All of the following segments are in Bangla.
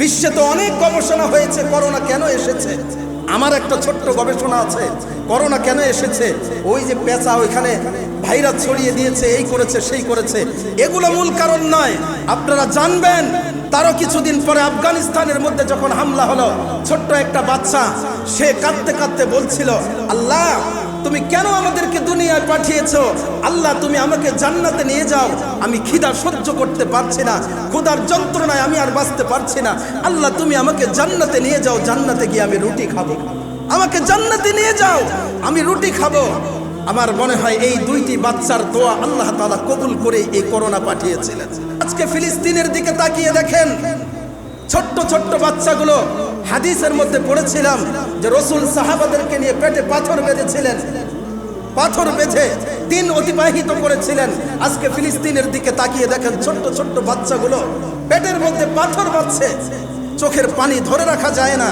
বিশ্বে তো অনেক গবেষণা হয়েছে, করোনা কেন এসেছে? আমার একটা ছোট্ট গবেষণা আছে, করোনা কেন এসেছে? ওই যে পেঁচা ওইখানে ভাইরাস ছড়িয়ে দিয়েছে, এই করেছে, সেই করেছে। এগুলো মূল কারণ নয়। আপনারা জানবেন, তারও কিছুদিন পরে আফগানিস্তানের মধ্যে যখন হামলা হলো, ছোট্ট একটা বাচ্চা, সে কাঁদতে কাঁদতে বলছিল, আল্লাহ তুমি কেন আমাদেরকে দুনিয়ায় পাঠিয়েছো? আল্লাহ, তুমি আমাকে জান্নাতে নিয়ে যাও। আমি খিদা সহ্য করতে পারছি না। ক্ষুধার যন্ত্রণায় আমি আর বাঁচতে পারছি না। আল্লাহ, তুমি আমাকে জান্নাতে নিয়ে যাও। জান্নাতে গিয়ে আমি রুটি খাব। আমাকে জান্নাতে নিয়ে যাও। আমি রুটি খাব। আমার মনে হয় এই দুইটি বাচ্চার দোয়া আল্লাহ তাআলা কবুল করে এই করোনা পাঠিয়েছিলেন। আজকে ফিলিস্তিনের দিকে তাকিয়ে দেখেন, ছোট্ট ছোট্ট বাচ্চাগুলো হাদিসের মধ্যে পড়েছিলাম যে রসুল সাহাবাদেরকে নিয়ে পেটে পাথর বেঁধেছিলেন। পাথর বেঁধে দিন অতিবাহিত করেছিলেন। আজকে ফিলিস্তিনের দিকে তাকিয়ে দেখেন ছোট্ট ছোট্ট বাচ্চাগুলো পেটের মধ্যে পাথর বাচ্ছে চোখের পানি ধরে রাখা যায় না।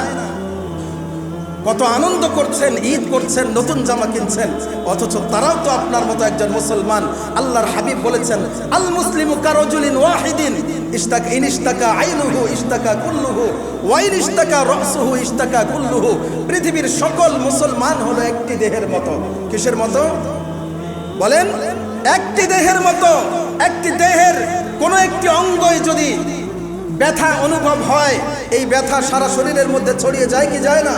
কত আনন্দ করছেন, ঈদ করছেন, নতুন জামা কিনছেন, অথচ তারাও তো আপনার মতো একজন মুসলমান। আল্লাহর হাবিব বলেছেন, আল মুসলিমু কারজুলিন ওয়াহিদিন ইস্তাক ইন ইস্তাকা আইনুহু ইস্তাকা কুল্লুহু ওয়াইন ইস্তাকা রসুহু ইস্তাকা কুল্লুহু। পৃথিবীর সকল মুসলমান হলো একটি দেহের মতো। কিসের মতো? বলেন, একটি দেহের মতো। একটি দেহের কোনো একটি অঙ্গই যদি ব্যথা অনুভব হয়, এই ব্যথা সারা শরীরের মধ্যে ছড়িয়ে যায় কি যায় না?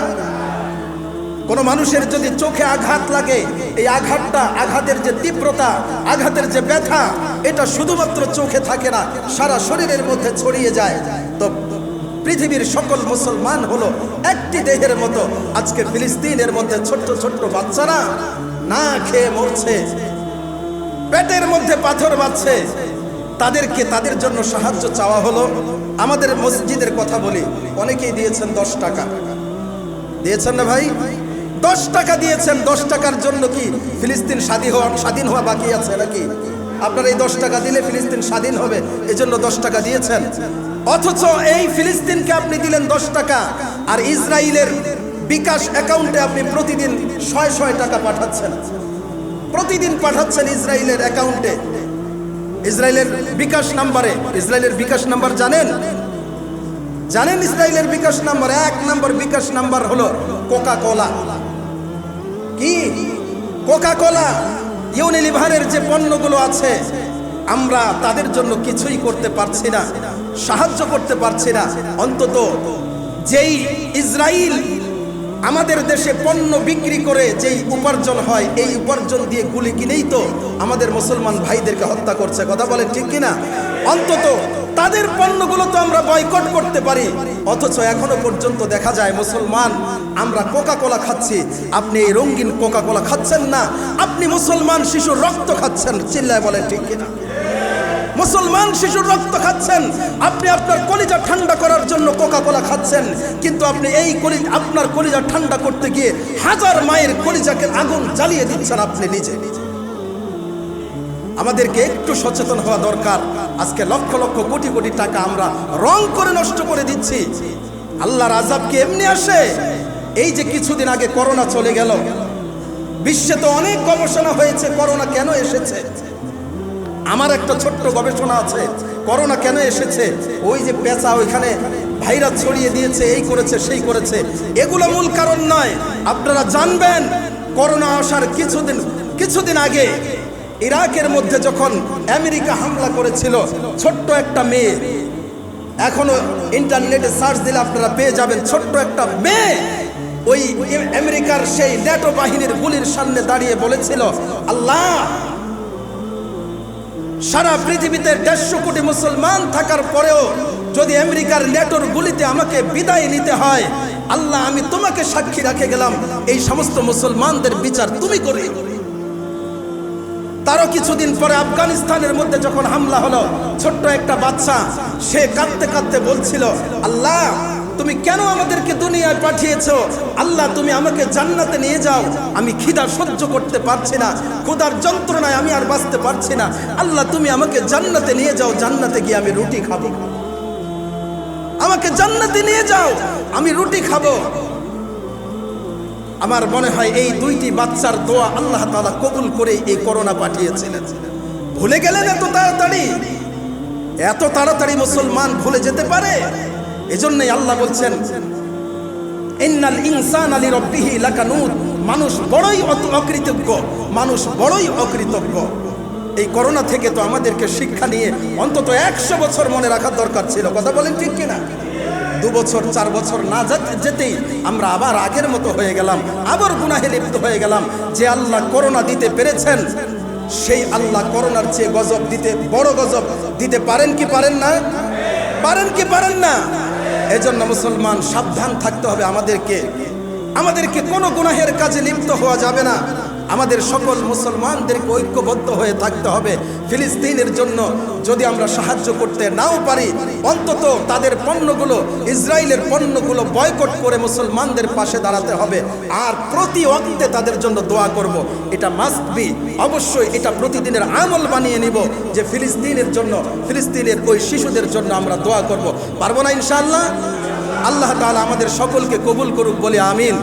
কোনো মানুষের যদি চোখে আঘাত লাগে, এই আঘাতটা, আঘাতের যে তীব্রতা, আঘাতের যে ব্যথা, এটা শুধুমাত্র চোখে থাকে না, সারা শরীরের মধ্যে ছড়িয়ে যায়। তো পৃথিবীর সকল মুসলমান হলো একটি দেহের মতো। আজকে ফিলিস্তিনের মধ্যে ছোট্ট ছোট্ট বাচ্চারা না খেয়ে মরছে। পেটের মধ্যে পাথর বাচ্ছে তাদেরকে, তাদের জন্য সাহায্য চাওয়া হলো। আমাদের মসজিদের কথা বলি। অনেকেই দিয়েছেন দশ টাকা। দিয়েছেন না ভাই? দশ টাকা দিয়েছেন, দশ টাকার জন্য কি ফিলিস্তিন স্বাধীন হওয়া স্বাধীন হওয়া বাকি আছে নাকি? আপনার এই দশ টাকা দিলে ফিলিস্তিন স্বাধীন হবে এই জন্য দশ টাকা দিয়েছেন। অথচ এই ফিলিস্তিনকে আপনি দিলেন দশ টাকা, আর ইসরায়েলের বিকাশ অ্যাকাউন্টে আপনি প্রতিদিন ছয় ছয় টাকা পাঠাচ্ছেন। প্রতিদিন পাঠাচ্ছেন ইসরায়েলের অ্যাকাউন্টে। ইসরায়েলের বিকাশ নাম্বারে, ইসরায়েলের বিকাশ নাম্বার জানেন? জানেন ইসরায়েলের বিকাশ নাম্বার? এক নাম্বার বিকাশ নাম্বার হলো কোকা কোলা কি কোকা কোলা ইউনিলিভারের যে পণ্যগুলো আছে, আমরা তাদের জন্য কিছুই করতে পারছি না, সাহায্য করতে পারছি না। অন্তত যেই ইসরায়েল আমাদের দেশে পণ্য বিক্রি করে যেই উপার্জন হয়, এই উপার্জন দিয়ে গুলি কিনেই তো আমাদের মুসলমান ভাইদেরকে হত্যা করছে। কথা বলেন ঠিক কিনা? অন্তত তাদের পণ্যগুলো তো আমরা বয়কট করতে পারি। অথচ এখনও পর্যন্ত দেখা যায়, মুসলমান, আমরা কোকা কোলা খাচ্ছি। আপনি এই রঙিন কোকা কোলা খাচ্ছেন না। আপনি মুসলমান শিশুর রক্ত খাচ্ছেন। চিল্লায় বলে ঠিক কিনা? মুসলমান শিশুর রক্ত খাচ্ছেন। আপনি আপনার কলিজা ঠান্ডা করার জন্য কোকা কোলা খাচ্ছেন। কিন্তু আপনি এই কলি, আপনার কলিজা ঠান্ডা করতে গিয়ে হাজার মায়ের কলিজাকে আগুন জ্বালিয়ে দিচ্ছেন আপনি নিজে নিজে। আমাদেরকে একটু সচেতন হওয়া দরকার। আজকে লক্ষ লক্ষ কোটি কোটি টাকা আমরা রং করে নষ্ট করে দিচ্ছি। আল্লাহর আজাব কি এমনি আসে? এই যে কিছুদিন আগে করোনা চলে গেল, বিশ্বে তো অনেক গবেষণা হয়েছে করোনা কেন এসেছে। আমার একটা ছোট্ট গবেষণা আছে, করোনা কেন এসেছে? ওই যে পেঁচা ওইখানে ভাইরাস ছড়িয়ে দিয়েছে, এই করেছে, সেই করেছে। এগুলো মূল কারণ নয়। আপনারা জানবেন, করোনা আসার কিছুদিন কিছুদিন আগে ইরাকের মধ্যে যখন আমেরিকা হামলা করেছিল, ছোট্ট একটা মেয়ে, এখনও ইন্টারনেটে সার্চ দিলে আপনারা পেয়ে যাবেন, ছোট্ট একটা মেয়ে ওই আমেরিকার সেই ন্যাটো বাহিনীর গুলির সামনে দাঁড়িয়ে বলেছিল, আল্লাহ, সারা পৃথিবীতে দেড়শো কোটি মুসলমান থাকার পরেও যদি আমেরিকার নেটোর গুলিতে আমাকে বিদায় নিতে হয়, আল্লাহ, আমি তোমাকে সাক্ষী রাখে গেলাম। এই সমস্ত মুসলমানদের বিচার তুমি করে তারও কিছুদিন পরে আফগানিস্তানের মধ্যে যখন হামলা হলো, ছোট্ট একটা বাচ্চা সে কাঁদতে কাঁদতে বলছিল, আল্লাহ, তুমি কেন আমাদেরকে দুনিয়ায় পাঠিয়েছ? আল্লাহ, তুমি আমাকে জান্নাতে নিয়ে যাও। আমি খিদা সহ্য করতে পারছি না, ক্ষুধার যন্ত্রণায় আমি আর বাঁচতে পারছি না। আল্লাহ, তুমি আমাকে জান্নাতে নিয়ে যাও, জান্নাতে গিয়ে আমি রুটি খাব। আমাকে জান্নাতে নিয়ে যাও, আমি রুটি খাব। আমার মনে হয় এই দুইটি বাচ্চার দোয়া আল্লাহ তাআলা কবুল করে এই করোনা পাঠিয়েছিলেন। ভুলে গেলেন এত তাড়াতাড়ি? এত তাড়াতাড়ি মুসলমান ভুলে যেতে পারে? এজন্যই আল্লাহ বলছেন, ইন্নাল ইনসান আলী রব্বিহি লাকানুদ। মানুষ বড়ই অকৃতজ্ঞ, মানুষ বড়ই অকৃতজ্ঞ। এই করোনা থেকে তো আমাদেরকে শিক্ষা নিয়ে অন্তত একশো বছর মনে রাখার দরকার ছিল। কথা বলেন ঠিক কিনা? দু বছর, চার বছর না যেতে- যেতেই আমরা আবার আগের মতো হয়ে গেলাম, আবার গুনাহে লিপ্ত হয়ে গেলাম। যে আল্লাহ করোনা দিতে পেরেছেন, সেই আল্লাহ করোনার চেয়ে গজব দিতে, বড় গজব দিতে পারেন কি পারেন না? পারেন কি পারেন না? এজন্য মুসলমান, সাবধান থাকতে হবে আমাদেরকে। আমাদেরকে কোনো গুনাহের কাজে লিপ্ত হওয়া যাবে না। আমাদের সকল মুসলমানদেরকে ঐক্যবদ্ধ হয়ে থাকতে হবে ফিলিস্তিনের জন্য। যদি আমরা সাহায্য করতে নাও পারি, অন্তত তাদের পণ্যগুলো, ইসরায়েলের পণ্যগুলো বয়কট করে মুসলমানদের পাশে দাঁড়াতে হবে। আর প্রতি অন্তে তাদের জন্য দোয়া করব। এটা মাস্ট বি অবশ্যই এটা প্রতিদিনের আমল বানিয়ে নিব যে ফিলিস্তিনের জন্য, ফিলিস্তিনের ওই শিশুদের জন্য আমরা দোয়া করব। পারব না ইনশাআল্লাহ? আল্লাহ তাআলা আমাদের সকলকে কবুল করুক বলে আমিন।